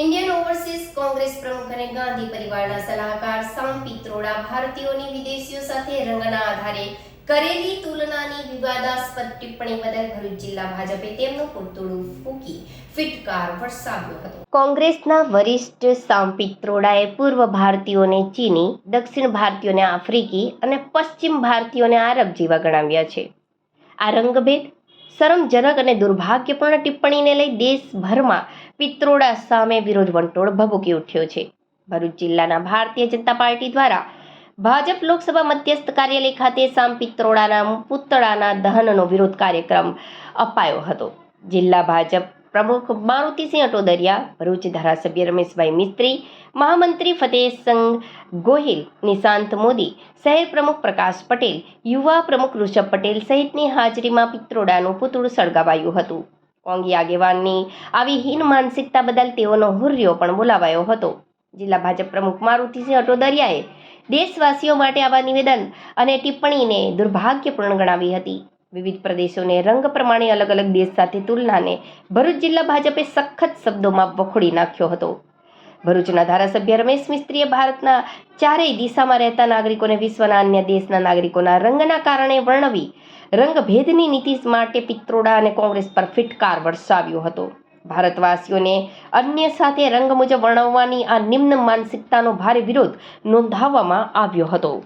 Indian overseas Congress પ્રમુખ અને ગાંધી પરિવારના સલાહકાર સામ પિત્રોડા ભારતીયોની વિદેશીઓ સાથે રંગના આધારે કરેલી તુલનાની વિવાદાસ્પદ ટિપ્પણી બદલ ભરૂચ જિલ્લા ભાજપે તેમનું પૂતળું ફૂંકી ફિટકાર વરસાવ્યો હતો. કોંગ્રેસના વરિષ્ઠ સામ પિત્રોડાએ પૂર્વ ભારતીયોને ચીની, દક્ષિણ ભારતીયોને આફ્રિકી અને પશ્ચિમ ભારતીયોને આરબ જેવા ગણાવ્યા છે. આ રંગભેદ શરમજનક અને દુર્ભાગ્યપૂર્ણ ટિપ્પણીને લઈ દેશભરમાં પિત્રોડા સામે વિરોધ વંટોળ ભભૂકી ઉઠ્યો છે. ભરૂચ જિલ્લાના ભારતીય જનતા પાર્ટી દ્વારા ભાજપ લોકસભા મધ્યસ્થ કાર્યાલય ખાતે સામ પિત્રોડાના પુતળાના દહનનો વિરોધ કાર્યક્રમ અપાયો હતો. જિલ્લા ભાજપ પ્રમુખ મારુતિસિંહ અટોદરિયા, ભરૂચ ધારાસભ્ય રમેશભાઈ મિસ્ત્રી, મહામંત્રી ફતેહસંગ ગોહિલ, નિશાંત મોદી, શહેર પ્રમુખ પ્રકાશ પટેલ, યુવા પ્રમુખ ઋષભ પટેલ સહિતની હાજરીમાં પિત્રોડાનું પુતળું સળગાવાયું હતું. કોંગી આગેવાનની આવી હીન માનસિકતા બદલ તેઓનો હુર્યો પણ બોલાવાયો હતો. જિલ્લા ભાજપ પ્રમુખ મારુતિસિંહ અટોદરિયાએ દેશવાસીઓ માટે આવા નિવેદન અને ટિપ્પણીને દુર્ભાગ્યપૂર્ણ ગણાવી હતી. વિવિધ પ્રદેશોને રંગ પ્રમાણે અલગ અલગ દેશ સાથે તુલનાને ભરૂચ જિલ્લા ભાજપે સખત શબ્દોમાં વખોડી નાખ્યો હતો. ભરૂચના ધારાસભ્ય રમેશ મિસ્ત્રીએ ભારતના ચારેય દિશામાં રહેતા નાગરિકોને વિશ્વના અન્ય દેશના નાગરિકોના રંગના કારણે વર્ણવી રંગભેદની નીતિ માટે પિત્રોડા અને કોંગ્રેસ પર ફિટકાર વરસાવ્યો હતો. ભારતવાસીઓને અન્ય સાથે રંગ મુજબ વર્ણવવાની આ નિમ્ન માનસિકતાનો ભારે વિરોધ નોંધાવવામાં આવ્યો હતો.